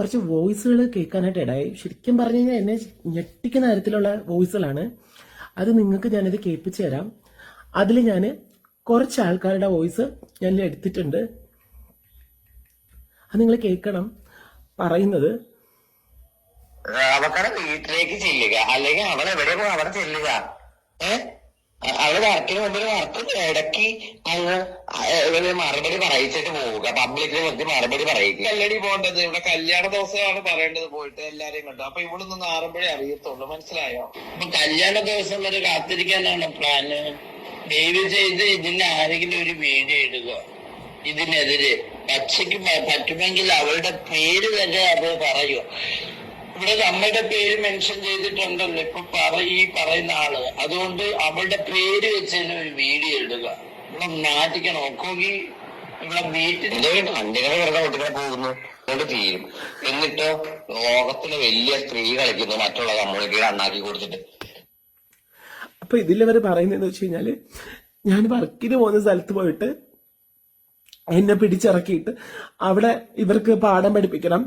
കുറച്ച് വോയിസുകൾ കേൾക്കാനായിട്ട് ഇടയായി. ശരിക്കും പറഞ്ഞു കഴിഞ്ഞാൽ എന്നെ ഞെട്ടിക്കുന്ന തരത്തിലുള്ള വോയിസുകളാണ്. അത് നിങ്ങൾക്ക് ഞാനിത് കേൾപ്പിച്ചു തരാം. അതിൽ ഞാൻ കുറച്ച് ആൾക്കാരുടെ വോയിസ് ഞാൻ എടുത്തിട്ടുണ്ട്. അത് നിങ്ങൾ കേൾക്കണം. പറയുന്നത്. അവക്കടെ വീട്ടിലേക്ക് ചെല്ലുക. അല്ലെങ്കിൽ അവളെവിടെ പോകും അവിടെ ചെല്ലുക. ഏഹ് അവൾ വർക്കിന് മുമ്പിൽ വർക്ക് ഇടയ്ക്ക് അങ്ങ് ഇവർ മറുപടി പറയിച്ചിട്ട് പോവുക. പബ്ലിക്കിന് മുമ്പിൽ മറുപടി പറയുക കല്ലടി പോകേണ്ടത് ഇവിടെ കല്യാണ ദിവസമാണ് പറയേണ്ടത് പോയിട്ട് എല്ലാരെയും കണ്ടു. അപ്പൊ ഇവിടെ നിന്ന് ആറുമ്പോഴേ അറിയത്തുള്ളൂ. മനസ്സിലായോ? അപ്പൊ കല്യാണ ദിവസം വരെ കാത്തിരിക്കാനാണ് പ്ലാന് ദയവ് ചെയ്ത് ഇതിന് ആരെങ്കിലും ഒരു വീഡിയോ ഇടുക. ഇതിനെതിരെ. പച്ചയ്ക്ക് പറ്റുമെങ്കിൽ അവളുടെ പേര് തന്നെ അത് പറയൂ ഇവിടെ അമ്മയുടെ പേര് മെൻഷൻ ചെയ്തിട്ടുണ്ടല്ലോ ഇപ്പൊ പറ ഈ പറയുന്ന ആൾ. അതുകൊണ്ട് അവളുടെ പേര് വെച്ച് തന്നെ ഒരു വീഡിയോ ഇടുക. ഇവിടെ നാട്ടിക്കണം ഒക്കെങ്കിൽ ഇവിടെ വീട്ടിൽ വണ്ടികളെ വെറുതെ വീട്ടിലെ പോകുന്നു. തീരും. എന്നിട്ടോ ലോകത്തിലെ വലിയ സ്ത്രീ കളിക്കുന്നു. മറ്റുള്ള കമ്മ്യൂണിറ്റിയുടെ അണ്ണാക്കി കൊടുത്തിട്ട്. അപ്പൊ ഇതിലവർ പറയുന്നതെന്ന് വെച്ച് കഴിഞ്ഞാൽ ഞാൻ വർക്കിന് പോകുന്ന സ്ഥലത്ത് പോയിട്ട് എന്നെ പിടിച്ചിറക്കിയിട്ട് അവിടെ ഇവർക്ക് പാഠം പഠിപ്പിക്കണം.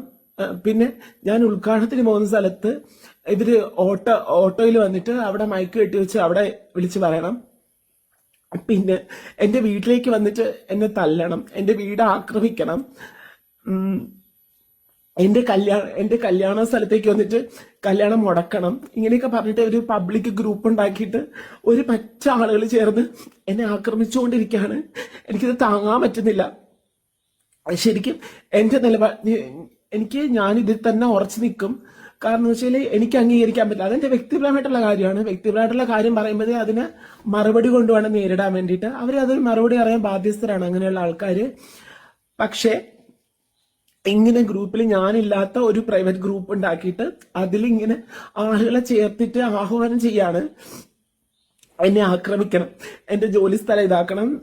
പിന്നെ ഞാൻ ഉദ്ഘാടനത്തിന് പോകുന്ന സ്ഥലത്ത് ഇവർ ഓട്ടോ ഓട്ടോയിൽ വന്നിട്ട് അവിടെ മൈക്ക് കെട്ടി വെച്ച് അവിടെ വിളിച്ച് പറയണം. പിന്നെ എന്റെ വീട്ടിലേക്ക് വന്നിട്ട് എന്നെ തല്ലണം എന്റെ വീട് ആക്രമിക്കണം. എന്റെ കല്യാണ എന്റെ കല്യാണ സ്ഥലത്തേക്ക് വന്നിട്ട് കല്യാണം മുടക്കണം. ഇങ്ങനെയൊക്കെ പറഞ്ഞിട്ട് ഒരു പബ്ലിക് ഗ്രൂപ്പ് ഉണ്ടാക്കിയിട്ട് ഒരു പച്ച ആളുകൾ ചേർന്ന് എന്നെ ആക്രമിച്ചുകൊണ്ടിരിക്കുകയാണ്. എനിക്കിത് താങ്ങാൻ പറ്റുന്നില്ല. ശരിക്കും എന്റെ നിലപാട് എനിക്ക് ഞാൻ ഇതിൽ തന്നെ ഉറച്ചു നിൽക്കും. കാരണം വെച്ചാൽ എനിക്ക് അംഗീകരിക്കാൻ പറ്റില്ല. അതെന്റെ വ്യക്തിപരമായിട്ടുള്ള കാര്യമാണ്. വ്യക്തിപരമായിട്ടുള്ള കാര്യം പറയുമ്പോഴേ അതിന് മറുപടി കൊണ്ടുവേണം നേരിടാൻ വേണ്ടിയിട്ട്. അവർ അതിന് മറുപടി അറിയാൻ ബാധ്യസ്ഥരാണ് അങ്ങനെയുള്ള ആൾക്കാർ പക്ഷേ ഇങ്ങനെ ഗ്രൂപ്പിൽ ഞാനില്ലാത്ത ഒരു പ്രൈവറ്റ് ഗ്രൂപ്പ് ഉണ്ടാക്കിയിട്ട് അതിലിങ്ങനെ ആളുകളെ ചേർത്തിട്ട് ആഹ്വാനം ചെയ്യാണ് എന്നെ ആക്രമിക്കണം. എന്റെ ജോലി സ്ഥലം ഇതാക്കണം.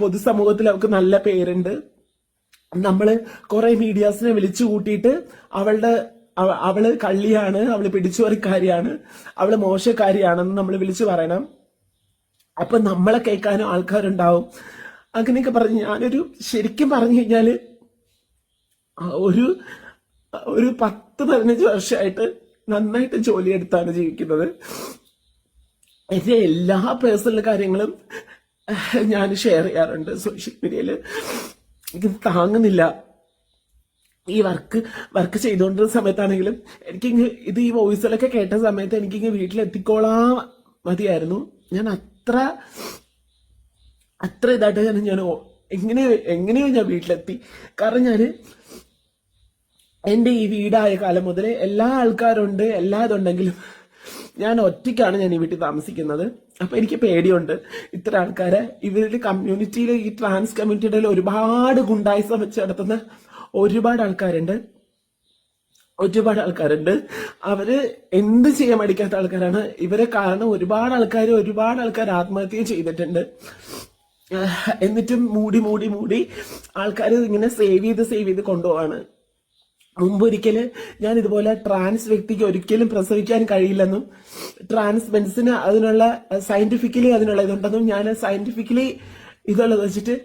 പൊതുസമൂഹത്തിൽ അവർക്ക് നല്ല പേരുണ്ട്. നമ്മൾ കുറെ മീഡിയാസിനെ വിളിച്ചു കൂട്ടിയിട്ട് അവളുടെ അവ- അവൾ കള്ളിയാണ് അവൾ പിടിച്ചുപറിക്കാരിയാണ് അവൾ മോശക്കാരിയാണെന്ന് നമ്മൾ വിളിച്ചു പറയണം. അപ്പൊ നമ്മളെ കേൾക്കാനും ആൾക്കാരുണ്ടാവും. അങ്ങനെയൊക്കെ പറഞ്ഞ് ഞാനൊരു ശരിക്കും പറഞ്ഞു കഴിഞ്ഞാൽ ഒരു ഒരു പത്ത് പതിനഞ്ച് വർഷമായിട്ട് നന്നായിട്ട് ജോലിയെടുത്താണ് ജീവിക്കുന്നത്. എന്റെ എല്ലാ പേഴ്സണൽ കാര്യങ്ങളും ഞാൻ ഷെയർ ചെയ്യാറുണ്ട് സോഷ്യൽ മീഡിയയിൽ എനിക്ക് താങ്ങുന്നില്ല. ഈ വർക്ക് വർക്ക് ചെയ്തുകൊണ്ടിരുന്ന സമയത്താണെങ്കിലും എനിക്കിങ്ങ് ഇത് ഈ വോയിസിലൊക്കെ കേട്ട സമയത്ത് എനിക്കിങ്ങ് വീട്ടിലെത്തിക്കോളാ മതിയായിരുന്നു. ഞാൻ അത്ര അത്ര ഇതായിട്ട് ഞാൻ ഞാൻ എങ്ങനെയോ എങ്ങനെയോ ഞാൻ വീട്ടിലെത്തി. കാരണം ഞാൻ എന്റെ ഈ വീടായ കാലം മുതൽ എല്ലാ ആൾക്കാരുണ്ട് എല്ലാ ഇതുണ്ടെങ്കിലും ഞാൻ ഒറ്റയ്ക്കാണ് ഞാൻ ഈ വീട്ടിൽ താമസിക്കുന്നത്. അപ്പൊ എനിക്ക് പേടിയുണ്ട്. ഇത്ര ആൾക്കാരെ ഇവരുടെ കമ്മ്യൂണിറ്റിയിൽ ഈ ട്രാൻസ് കമ്മ്യൂണിറ്റിയുടെ ഒരുപാട് ഗുണ്ടായിസം വെച്ച് നടത്തുന്ന ഒരുപാട് ആൾക്കാരുണ്ട്. ഒരുപാട് ആൾക്കാരുണ്ട്. അവർ എന്ത് ചെയ്യാൻ മടിക്കാത്ത ആൾക്കാരാണ്. ഇവരെ കാരണം ഒരുപാട് ആൾക്കാർ ഒരുപാട് ആൾക്കാർ ആത്മഹത്യ ചെയ്തിട്ടുണ്ട്. എന്നിട്ടും മൂടി മൂടി മൂടി ആൾക്കാർ ഇങ്ങനെ സേവ് ചെയ്ത് സേവ് ചെയ്ത് കൊണ്ടുപോവാണ്. മുമ്പ് ഒരിക്കൽ ഞാൻ ഇതുപോലെ ട്രാൻസ് വ്യക്തിക്ക് ഒരിക്കലും പ്രസവിക്കാൻ കഴിയില്ലെന്നും ട്രാൻസ് മെൻസിന് അതിനുള്ള സയന്റിഫിക്കലി അതിനുള്ള ഇതുണ്ടെന്നും ഞാൻ സയന്റിഫിക്കലി ഇതുള്ളത് വെച്ചിട്ട്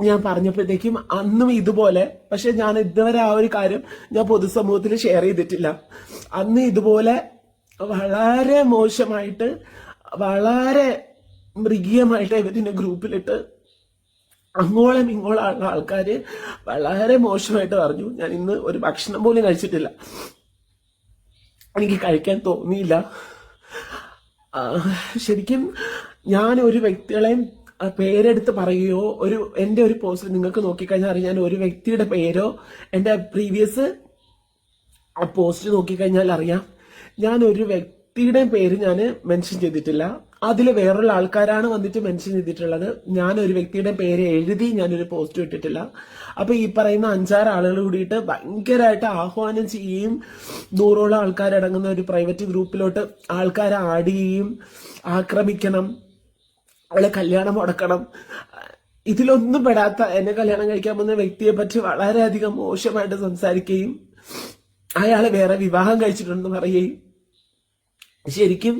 ഞാൻ പറഞ്ഞപ്പോഴത്തേക്കും അന്നും ഇതുപോലെ പക്ഷെ ഞാൻ ഇതുവരെ ആ ഒരു കാര്യം ഞാൻ പൊതുസമൂഹത്തിൽ ഷെയർ ചെയ്തിട്ടില്ല. അന്ന് ഇതുപോലെ വളരെ മോശമായിട്ട് വളരെ മൃഗീയമായിട്ട് ഇവരിനെ ഗ്രൂപ്പിലിട്ട് അങ്ങോളം ഇങ്ങോളം ആൾക്കാര് വളരെ മോശമായിട്ട് പറഞ്ഞു. ഞാൻ ഇന്ന് ഒരു ഭക്ഷണം പോലും കഴിച്ചിട്ടില്ല. എനിക്ക് കഴിക്കാൻ തോന്നിയില്ല. ശരിക്കും ഞാൻ ഒരു വ്യക്തികളെയും പേരെടുത്ത് പറയുകയോ ഒരു എന്റെ ഒരു പോസ്റ്റ് നിങ്ങൾക്ക് നോക്കിക്കഴിഞ്ഞാൽ അറിയാൻ ഒരു വ്യക്തിയുടെ പേരോ എന്റെ പ്രീവിയസ് പോസ്റ്റ് നോക്കിക്കഴിഞ്ഞാൽ അറിയാം. ഞാൻ ഒരു വ്യക്തിയുടെ പേര് ഞാൻ മെൻഷൻ ചെയ്തിട്ടില്ല. അതിൽ വേറുള്ള ആൾക്കാരാണ് വന്നിട്ട് മെൻഷൻ ചെയ്തിട്ടുള്ളത്. ഞാൻ ഒരു വ്യക്തിയുടെ പേര് എഴുതി ഞാനൊരു പോസ്റ്റ് ഇട്ടിട്ടില്ല. അപ്പൊ ഈ പറയുന്ന അഞ്ചാറ് ആളുകൾ കൂടിയിട്ട് ഭയങ്കരമായിട്ട് ആഹ്വാനം ചെയ്യുകയും നൂറോളം ആൾക്കാരടങ്ങുന്ന ഒരു പ്രൈവറ്റ് ഗ്രൂപ്പിലോട്ട് ആൾക്കാരെ ആഡ് ചെയ്യുകയും ആക്രമിക്കണം അവളെ കല്യാണം മുടക്കണം. ഇതിലൊന്നും പെടാത്ത എന്നെ കല്യാണം കഴിക്കാൻ പോകുന്ന വ്യക്തിയെ പറ്റി വളരെയധികം മോശമായിട്ട് സംസാരിക്കുകയും അയാളെ വേറെ വിവാഹം കഴിച്ചിട്ടുണ്ടെന്ന് പറയുകയും ശരിക്കും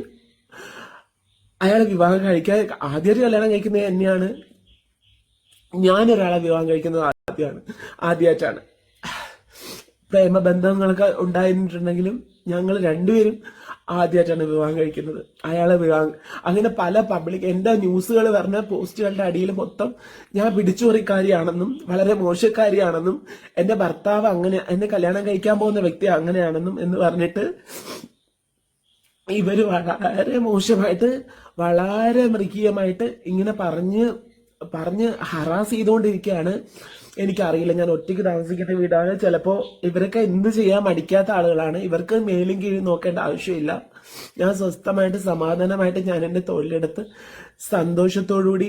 അയാളെ വിവാഹം കഴിക്കാൻ ആദ്യമായിട്ട് കല്യാണം കഴിക്കുന്നത് തന്നെയാണ് ഞാനൊരാളെ വിവാഹം കഴിക്കുന്നത് ആദ്യമാണ് ആദ്യമായിട്ടാണ് പ്രേമബന്ധങ്ങളൊക്കെ ഉണ്ടായിട്ടുണ്ടെങ്കിലും ഞങ്ങൾ രണ്ടുപേരും ആദ്യമായിട്ടാണ് വിവാഹം കഴിക്കുന്നത്. അയാളെ വിവാഹം അങ്ങനെ പല പബ്ലിക് എന്റെ ന്യൂസുകൾ പറഞ്ഞ പോസ്റ്റുകളുടെ അടിയിൽ മൊത്തം ഞാൻ പിടിച്ചുപറിക്കാരിയാണെന്നും വളരെ മോശക്കാരിയാണെന്നും എന്റെ ഭർത്താവ് അങ്ങനെ എന്നെ കല്യാണം കഴിക്കാൻ പോകുന്ന വ്യക്തി അങ്ങനെയാണെന്നും എന്ന് പറഞ്ഞിട്ട് ഇവർ വളരെ മോശമായിട്ട് വളരെ മൃഗീയമായിട്ട് ഇങ്ങനെ പറഞ്ഞ് പറഞ്ഞ് ഹറാസ് ചെയ്തുകൊണ്ടിരിക്കുകയാണ്. എനിക്കറിയില്ല ഞാൻ ഒറ്റയ്ക്ക് താമസിക്കുന്ന വീടാണ്. ചിലപ്പോൾ ഇവരൊക്കെ എന്ത് ചെയ്യാൻ മടിക്കാത്ത ആളുകളാണ്. ഇവർക്ക് മേലും കീഴും നോക്കേണ്ട ആവശ്യമില്ല. ഞാൻ സ്വസ്ഥമായിട്ട് സമാധാനമായിട്ട് ഞാൻ എന്റെ തൊഴിലെടുത്ത് സന്തോഷത്തോടുകൂടി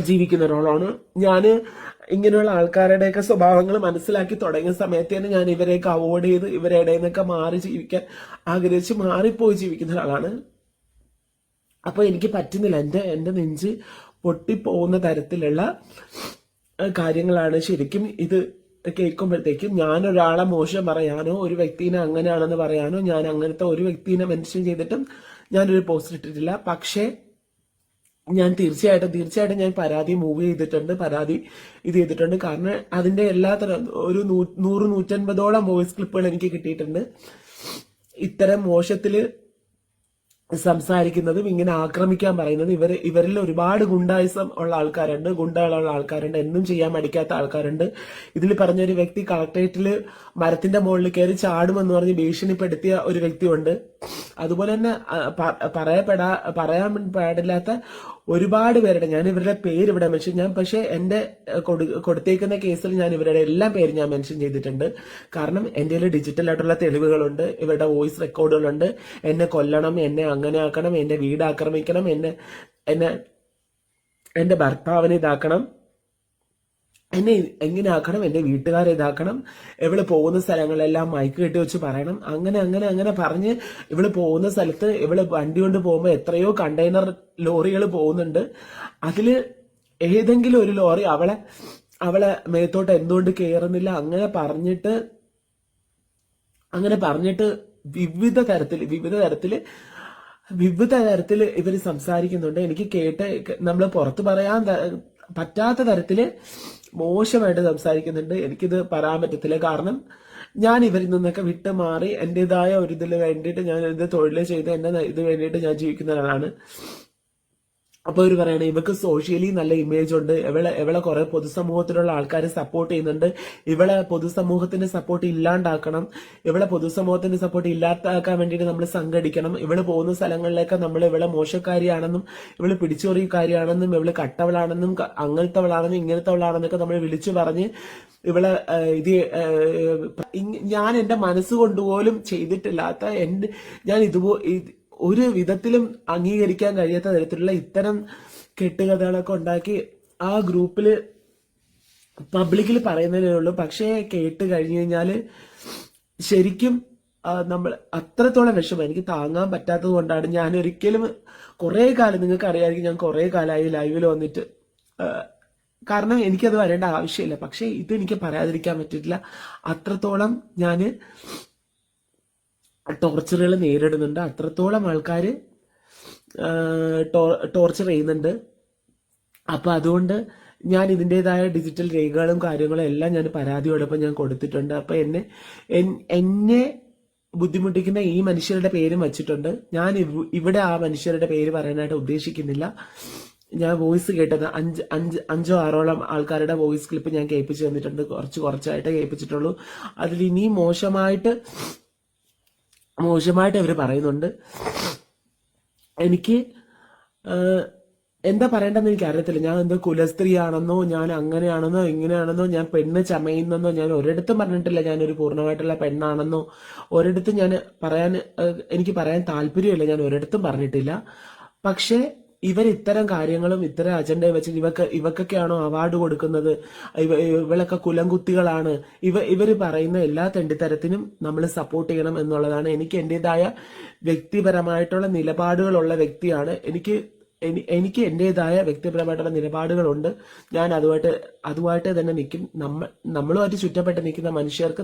ജീവിക്കുന്ന ഒരാളാണ്. ഞാൻ ഇങ്ങനെയുള്ള ആൾക്കാരുടെയൊക്കെ സ്വഭാവങ്ങൾ മനസ്സിലാക്കി തുടങ്ങിയ സമയത്ത് തന്നെ ഞാൻ ഇവരെയൊക്കെ അവോയ്ഡ് ചെയ്ത് ഇവരുടെ നിന്നൊക്കെ മാറി ജീവിക്കാൻ ആഗ്രഹിച്ച് മാറിപ്പോയി ജീവിക്കുന്ന ഒരാളാണ്. അപ്പോൾ എനിക്ക് പറ്റുന്നില്ല. എന്റെ എന്റെ നെഞ്ച് പൊട്ടിപ്പോകുന്ന തരത്തിലുള്ള കാര്യങ്ങളാണ് ശരിക്കും ഇത് കേൾക്കുമ്പോഴത്തേക്കും. ഞാൻ ഒരാളെ മോശം പറയാനോ ഒരു വ്യക്തിനെ അങ്ങനെയാണെന്ന് പറയാനോ ഞാൻ അങ്ങനത്തെ ഒരു വ്യക്തിനെ മെൻഷൻ ചെയ്തിട്ടും ഞാനൊരു പോസ്റ്റ് ഇട്ടിട്ടില്ല. പക്ഷേ ഞാൻ തീർച്ചയായിട്ടും തീർച്ചയായിട്ടും ഞാൻ പരാതി മൂവ് ചെയ്തിട്ടുണ്ട് പരാതി ഇത് ചെയ്തിട്ടുണ്ട്. കാരണം അതിന്റെ എല്ലാ തരം ഒരു നൂറ് നൂറ്റൻപതോളം വോയിസ് ക്ലിപ്പുകൾ എനിക്ക് കിട്ടിയിട്ടുണ്ട്. ഇത്തരം മോശത്തിൽ സംസാരിക്കുന്നതും ഇങ്ങനെ ആക്രമിക്കാൻ പറയുന്നത് ഇവർ ഇവരിൽ ഒരുപാട് ഗുണ്ടായിസം ഉള്ള ആൾക്കാരുണ്ട് ഗുണ്ടകളുള്ള ആൾക്കാരുണ്ട് എന്നും ചെയ്യാൻ മടിക്കാത്ത ആൾക്കാരുണ്ട്. ഇതിൽ പറഞ്ഞ ഒരു വ്യക്തി കളക്ടറേറ്റിൽ മരത്തിന്റെ മുകളിൽ കയറി ചാടുമെന്ന് പറഞ്ഞ് ഭീഷണിപ്പെടുത്തിയ ഒരു വ്യക്തിയുണ്ട്. അതുപോലെ തന്നെ പറയപ്പെടാ പറയാൻ പാടില്ലാത്ത ഒരുപാട് പേരുടെ ഞാൻ ഇവരുടെ പേര് ഇവിടെ മെൻഷൻ ഞാൻ പക്ഷേ എന്റെ കൊടുത്തേക്കുന്ന കേസിൽ ഞാൻ ഇവരുടെ എല്ലാ പേര് ഞാൻ മെൻഷൻ ചെയ്തിട്ടുണ്ട്. കാരണം എന്റെ കയ്യിൽ ഡിജിറ്റൽ ആയിട്ടുള്ള തെളിവുകളുണ്ട് ഇവരുടെ വോയിസ് റെക്കോർഡുകളുണ്ട് എന്നെ കൊല്ലണം എന്നെ അങ്ങനെ ആക്കണം എന്റെ വീട് ആക്രമിക്കണം എന്നെ എന്നെ എന്റെ ഭർത്താവിനെ ഇതാക്കണം. എന്നെ എങ്ങനെ ആക്കണം എന്റെ വീട്ടുകാരെ ഇതാക്കണം? ഇവൾ പോകുന്ന സ്ഥലങ്ങളെല്ലാം മൈക്ക് കെട്ടി വെച്ച് പറയണം. അങ്ങനെ അങ്ങനെ അങ്ങനെ പറഞ്ഞ് ഇവൾ പോകുന്ന സ്ഥലത്ത് ഇവൾ വണ്ടി കൊണ്ട് പോകുമ്പോൾ എത്രയോ കണ്ടെയ്നർ ലോറികൾ പോകുന്നുണ്ട്. അതിൽ ഏതെങ്കിലും ഒരു ലോറി അവളെ അവളെ മേത്തോട്ട് എന്തുകൊണ്ട് കയറുന്നില്ല അങ്ങനെ പറഞ്ഞിട്ട് അങ്ങനെ പറഞ്ഞിട്ട് വിവിധ തരത്തിൽ വിവിധ തരത്തിൽ വിവിധ തരത്തിൽ ഇവർ സംസാരിക്കുന്നുണ്ട്. എനിക്ക് കേട്ട് നമ്മൾ പുറത്ത് പറയാൻ പറ്റാത്ത തരത്തിൽ മോശമായിട്ട് സംസാരിക്കുന്നുണ്ട്. എനിക്കിത് പറയാൻ പറ്റത്തില്ല. കാരണം ഞാൻ ഇവരിൽ നിന്നൊക്കെ വിട്ട് മാറി എന്റെതായ ഒരു ഇതിൽ വേണ്ടിയിട്ട് ഞാൻ ഇത് തൊഴിൽ ചെയ്ത് എന്റെ ഇത് വേണ്ടിയിട്ട് ഞാൻ ജീവിക്കുന്ന ഒരാളാണ്. അപ്പൊ ഇവർ പറയണേ ഇവക്ക് സോഷ്യലി നല്ല ഇമേജ് ഉണ്ട്. ഇവളെ ഇവളെ കുറെ പൊതുസമൂഹത്തിലുള്ള ആൾക്കാരെ സപ്പോർട്ട് ചെയ്യുന്നുണ്ട്. ഇവളെ പൊതുസമൂഹത്തിന്റെ സപ്പോർട്ട് ഇല്ലാണ്ടാക്കണം. ഇവളെ പൊതുസമൂഹത്തിന്റെ സപ്പോർട്ട് ഇല്ലാത്താക്കാൻ വേണ്ടിയിട്ട് നമ്മൾ സംഘടിക്കണം. ഇവൾ പോകുന്ന സ്ഥലങ്ങളിലേക്ക് നമ്മൾ ഇവളെ മോശക്കാരിയാണെന്നും ഇവൾ പിടിച്ചോറിക്കാരിയാണെന്നും ഇവൾ കട്ടവളാണെന്നും അങ്ങനത്തവളാണെന്നും ഇങ്ങനത്തവളാണെന്നൊക്കെ നമ്മൾ വിളിച്ചു പറഞ്ഞ് ഇവളെ ഇത് ഞാൻ എന്റെ മനസ്സുകൊണ്ട് പോലും ചെയ്തിട്ടില്ലാത്ത എന്റെ ഞാൻ ഇതുപോ ഇത് ഒരു വിധത്തിലും അംഗീകരിക്കാൻ കഴിയാത്ത തരത്തിലുള്ള ഇത്തരം കെട്ടുകഥകളൊക്കെ ഉണ്ടാക്കി ആ ഗ്രൂപ്പിൽ പബ്ലിക്കിൽ പറയുന്നതേ ഉള്ളൂ. പക്ഷേ കേട്ട് കഴിഞ്ഞു കഴിഞ്ഞാൽ ശരിക്കും നമ്മൾ അത്രത്തോളം വിഷമം. എനിക്ക് താങ്ങാൻ പറ്റാത്തത് കൊണ്ടാണ് ഞാൻ ഒരിക്കലും കുറേ കാലം നിങ്ങൾക്ക് അറിയാമായിരിക്കും ഞാൻ കുറെ കാലമായി ലൈവിൽ വന്നിട്ട് കാരണം എനിക്കത് വരേണ്ട ആവശ്യമില്ല. പക്ഷേ ഇത് എനിക്ക് പറയാതിരിക്കാൻ പറ്റിയിട്ടില്ല. അത്രത്തോളം ഞാൻ ടോർച്ചറുകൾ നേരിടുന്നുണ്ട്. അത്രത്തോളം ആൾക്കാർ ടോർച്ചർ ചെയ്യുന്നുണ്ട്. അപ്പോൾ അതുകൊണ്ട് ഞാൻ ഇതിന്റെതായ ഡിജിറ്റൽ രേഖകളും കാര്യങ്ങളും എല്ലാം ഞാൻ പരാതിയോടൊപ്പം ഞാൻ കൊടുത്തിട്ടുണ്ട്. അപ്പോൾ എന്നെ എന്നെ ബുദ്ധിമുട്ടിക്കുന്ന ഈ മനുഷ്യരുടെ പേരും വച്ചിട്ടുണ്ട്. ഞാൻ ഇവിടെ ആ മനുഷ്യരുടെ പേര് പറയാനായിട്ട് ഉദ്ദേശിക്കുന്നില്ല. ഞാൻ വോയിസ് കേട്ടത് അഞ്ച് അഞ്ച് അഞ്ചോ ആറോളം ആൾക്കാരുടെ വോയിസ് ക്ലിപ്പ് ഞാൻ കേൾപ്പിച്ചു തന്നിട്ടുണ്ട്. കുറച്ച് കുറച്ചായിട്ട് കേൾപ്പിച്ചിട്ടുള്ളൂ. അതിൽ ഇനിയും മോശമായിട്ട് മോശമായിട്ട് അവർ പറയുന്നുണ്ട്. എനിക്ക് എന്താ പറയേണ്ടതെന്ന് എനിക്ക് അറിയത്തില്ല ഞാൻ എന്തോ കുലസ്ത്രീയാണെന്നോ ഞാൻ അങ്ങനെയാണെന്നോ ഇങ്ങനെയാണെന്നോ ഞാൻ പെണ്ണ് ചമയുന്നെന്നോ ഞാൻ ഒരിടത്തും പറഞ്ഞിട്ടില്ല ഞാനൊരു പൂർണമായിട്ടുള്ള പെണ്ണാണെന്നോ. ഒരിടത്തും ഞാൻ പറയാൻ എനിക്ക് പറയാൻ താല്പര്യമില്ല ഞാൻ ഒരിടത്തും പറഞ്ഞിട്ടില്ല. പക്ഷേ ഇവർ ഇത്തരം കാര്യങ്ങളും ഇത്തരം അജണ്ടയും വെച്ച് ഇവക്ക് ഇവക്കൊക്കെയാണോ അവാർഡ് കൊടുക്കുന്നത്? ഇവ ഇവളൊക്കെ കുലംകുത്തികളാണ്. ഇവ ഇവർ പറയുന്ന എല്ലാ തെണ്ടിത്തരത്തിനും നമ്മൾ സപ്പോർട്ട് ചെയ്യണം എന്നുള്ളതാണ് എനിക്ക് എന്റെതായ വ്യക്തിപരമായിട്ടുള്ള നിലപാടുകളുള്ള വ്യക്തിയാണ്. എനിക്ക് എനിക്ക് എന്റേതായ വ്യക്തിപരമായിട്ടുള്ള നിലപാടുകളുണ്ട്. ഞാൻ അതുമായിട്ട് അതുമായിട്ട് തന്നെ നിൽക്കും. നമ്മൾ നമ്മളുമായിട്ട് ചുറ്റപ്പെട്ട് നിൽക്കുന്ന മനുഷ്യർക്ക്